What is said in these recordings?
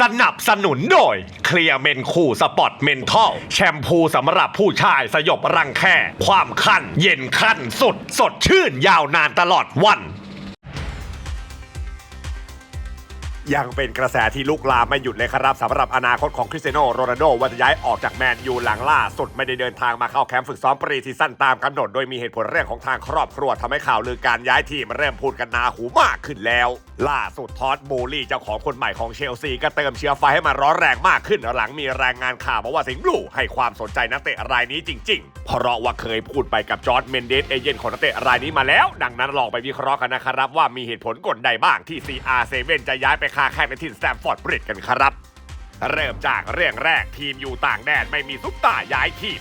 สนับสนุนโดย เคลียร์เมนคูสปอตเมนทัลแชมพูสำหรับผู้ชายสยบรังแค ความคัน เย็นขั้นสุด สดชื่นยาวนานตลอดวัน ยังเป็นกระแสที่ลุกลามไม่หยุดเลยครับสำหรับอนาคตของคริสเตียโนโรนัลโดว่าจะย้ายออกจากแมนยูหลังล่าสุดไม่ได้เดินทางมาเข้าแคมป์ฝึกซ้อมปรีซีซั่นตามกำหนด โดยมีเหตุผลเรื่องของทางครอบครัวทำให้ข่าวลือการย้ายทีมเริ่มพูดกันนาหูมากขึ้นแล้ว ล่าสุดทอดบูลลี่เจ้าของคนใหม่ของเชลซีก็เติมเชื้อไฟให้มันร้อนแรงมากขึ้น หลังมีรายงานข่าวมาว่าสิงห์บลูให้ความสนใจนักเตะรายนี้จริง ๆ เพราะว่าเคยพูดไปกับจอร์ดเมนเดสเอเจนต์ของนักเตะรายนี้มาแล้ว ดังนั้นลองไปวิเคราะห์กันนะครับว่ามีเหตุผลกลใดบ้างที่ CR7 จะย้ายไปค้าแข่งในทีมสแตมฟอร์ดบริดกันครับ เริ่มจากเรื่องแรกทีมอยู่ต่างแดนไม่มีซุปตาย้ายทีม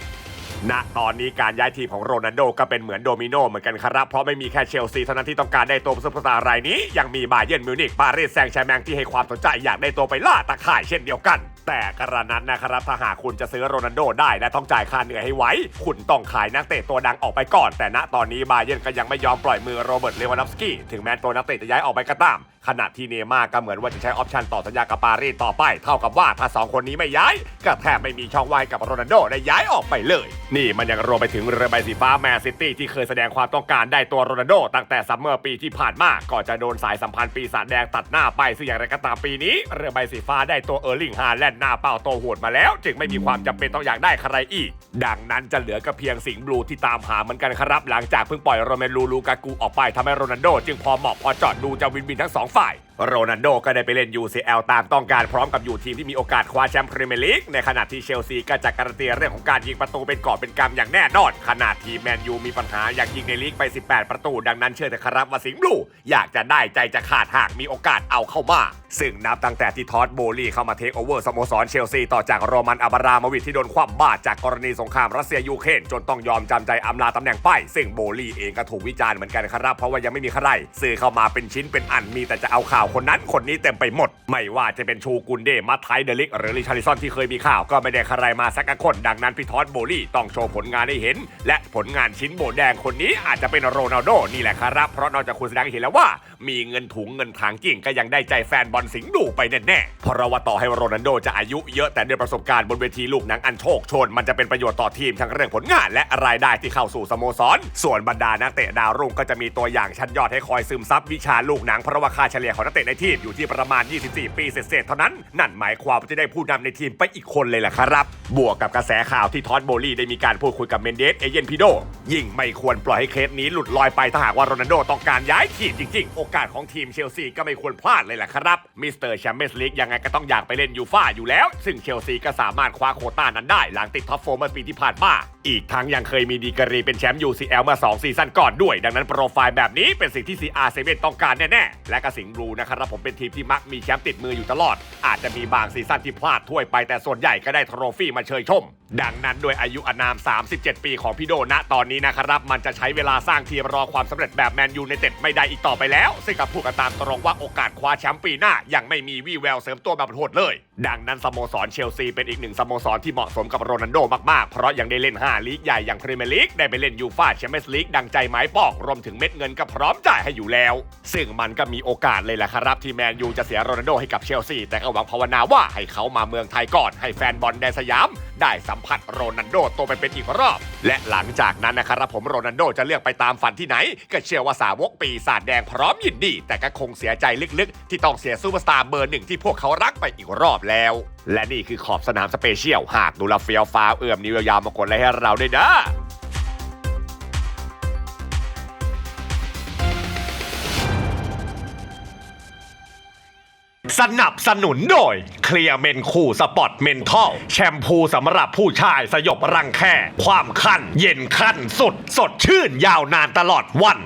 ณตอนนี้การย้ายทีมของโรนัลโดก็เป็นเหมือนโดมิโนเหมือนกันครับ เพราะไม่มีแค่เชลซีเท่านั้นที่ต้องการได้ตัวซุปเปตาร์รายนี้ ยังมีบาเยิร์นมิวนิกปารีสแซงต์แชร์แมงที่ให้ความสนใจอยากได้ตัวไปล่าตะข่ายเช่นเดียวกัน แต่กระนั้นนะครับถ้าหากคุณจะซื้อโรนัลโดได้และต้องจ่ายค่าเหนื่อยให้ไหวคุณต้องขายนักเตะตัวดังออกไปก่อน แต่ณตอนนี้บาเยิร์นก็ยังไม่ยอมปล่อยมือโรเบิร์ตเลวานอฟสกี้ถึงแม้ตัวนักเตะจะย้ายออกไปก็ตามขณะที่เนม่าก็เหมือนว่าจะใช้ออปชันต่อสัญญากับปารีสต่อไป เท่ากับว่าถ้าสองคนนี้ไม่ย้าย ก็แทบไม่มีช่องว่างให้กับโรนัลโดได้ย้ายออกไปเลย นี่มันยังรวมไปถึงเรือใบสีฟ้าแมนซิตี้ที่เคยแสดงความต้องการได้ตัวโรนัลโดตั้งแต่ซัมเมอร์ปีที่ผ่านมาก่อนจะโดนสายสัมพันธ์ปีศาจแดงตัดหน้าไปซึ่งอย่างไรก็ตามปีนี้ เรือใบสีฟ้าได้ตัวเออร์ลิงฮาแลนด์หน้าเป้าโตโหดมาแล้ว จึงไม่มีความจำเป็นต้องอยากได้ใครอีก ดังนั้นจะเหลือก็เพียงสิงห์บลูที่ตามหาเหมือนกันครับหลังจากเพิ่งปล่อยโรเมลูลูกากูออกไปทำให้โรนัลโด จึงพอเหมาะพอจอดดูจะวินวินทั้งสองฝ่าย โรนัลโดก็ได้ไปเล่น UCL ตามต้องการพร้อมกับอยู่ทีมที่มีโอกาสคว้าแชมป์พรีเมียร์ลีกในขณะที่เชลซีก็จะการันตีเรื่องของการยิงประตูเป็นกอบเป็นกำอย่างแน่นอนขณะทีมแมนยูมีปัญหาอยากยิงในลีกไป 18 ประตู ดังนั้นเชื่อเถอะครับว่าสิงห์บลูอยากจะได้ใจจะขาดหากมีโอกาสเอาเข้ามา ซึ่งนับตั้งแต่ที่ทอดโบลีเข้ามาเทคโอเวอร์สโมสรเชลซีต่อจากโรมันอาบรามวิชที่โดนคว่ำบาตรจากกรณีสงครามรัสเซียยูเครนจนต้องยอมจำใจอำลาตำแหน่งไปซึ่งโบลีเองก็ถูกวิจารณ์เหมือนกันครับเพราะว่ายังไม่มีใครซื้อเข้ามาเป็นชิ้นเป็นอันมีแต่จะเอาข่าวคนนั้นคนนี้เต็มไปหมด ไม่ว่าจะเป็นชูกุนเดมัตไทเดลิก หรือริชาริซอนที่เคยมีข่าว ก็ไม่ได้ใครมาสักคน ดังนั้นพี่ทอดโบลี่ต้องโชว์ผลงานให้เห็น และผลงานชิ้นโบแดงคนนี้อาจจะเป็นโรนัลโดนี่แหละครับ เพราะนอกจากคุณแสดงเห็นแล้วว่า มีเงินถุงเงินทางจริงก็ยังได้ใจแฟนบอลสิงห์ดูไปแน่ๆเพราะว่าต่อให้โรนัลโดจะอายุเยอะแต่ด้วยประสบการณ์บนเวทีลูกหนังอันโชคโชน มันจะเป็นประโยชน์ต่อทีมทั้งเรื่องผลงาน และรายได้ที่เข้าสู่สโมสร ส่วนบรรดานักเตะดาวรุ่งก็จะมีตัวอย่างชั้นยอดให้คอยซึมซับวิชาลูกหนังเพราะว่าค่าเฉลี่ยของนักเตะในทีมอยู่ที่ประมาณ 24 ปีเศษๆเท่านั้น นั่นหมายความว่าจะได้ผู้นำในทีมไปอีกคนเลยแหละครับ บวกกับกระแสข่าวที่ทอดโบลี่ได้มีการพูดคุยกับเมนเดสเอเยนพิโด ยิ่งไม่ควรปล่อยให้เคสนี้หลุดลอยไปถ้าหากว่าโรนัลโดต้องการย้ายทีมจริงๆ โอกาสของทีมเชลซีก็ไม่ควรพลาดเลยแหละครับมิสเตอร์แชมเปี้ยนส์ลีกยังไงก็ต้องอยากไปเล่นยูฟ่าอยู่แล้ว ซึ่งเชลซีก็สามารถคว้าโคต้านั้นได้หลังติดท็อปโฟร์เมื่อปีที่ผ่านมาอีกทั้งยังเคยมีดีกรีเป็นแชมป์ UCL มา 2 ซีซั่นก่อนด้วย ดังนั้นโปรไฟล์แบบนี้เป็นสิ่งที่ CR7 ต้องการแน่ๆ และกระสิงบลูนะครับผมเป็นทีมที่มักมีแชมป์ติดมืออยู่ตลอด อาจจะมีบางซีซั่นที่พลาดถ้วยไปแต่ส่วนใหญ่ก็ได้โทรฟี่มาเชยชม ดังนั้นโดยอายุอานาม 37 ปีของพี่โดณตอนนี้นะครับ มันจะใช้เวลาสร้างทีมรอความสำเร็จแบบแมนยูในเต็ดไม่ได้อีกต่อไปแล้ว ซึ่งกับพูดกันตามตรงว่าโอกาสคว้าแชมป์ปีหน้า ยังไม่มีวี่แววเสริมตัวแบบโหดเลย ดังนั้นสโมสรเชลซีเป็นอีกหนึ่งสโมสรที่เหมาะสมกับโรนัลโดมากๆ เพราะยังได้เล่น 5 ลีกใหญ่อย่างพรีเมียร์ลีกได้ไปเล่นยูฟ่าแชมเปี้ยนส์ลีกดังใจหมายปอกรวมถึงเม็ดเงินก็พร้อมจ่ายให้อยู่แล้ว ซึ่งมันก็มีโอกาสเลยแหละครับที่แมนยูจะเสียโรนัลโดให้กับเชลซีแต่ก็หวังภาวนาว่าให้เขามาเมืองไทยก่อนให้แฟนบอลแดนสยาม ได้สัมผัสโรนัลโดตัวไปเป็นอีกรอบ และหลังจากนั้นนะครับผมโรนัลโดจะเลือกไปตามฝันที่ไหน ก็เชื่อว่าสาวกปีศาจแดงพร้อมยินดี แต่ก็คงเสียใจลึกๆ ที่ต้องเสียซูเปอร์สตาร์เบอร์หนึ่งที่พวกเขารักไปอีกรอบแล้ว และนี่คือขอบสนามสเปเชียลหากดูลาเฟียวฟ้าวเอื้อมนิ้วยาวๆมากดไลค์ให้เราด้วยนะ สนับสนุนโดย เคลียร์เมนคูสปอตเมนทัลแชมพูสำหรับผู้ชายสยบรังแค ความคัน เย็นขั้นสุด สดชื่นยาวนานตลอดวัน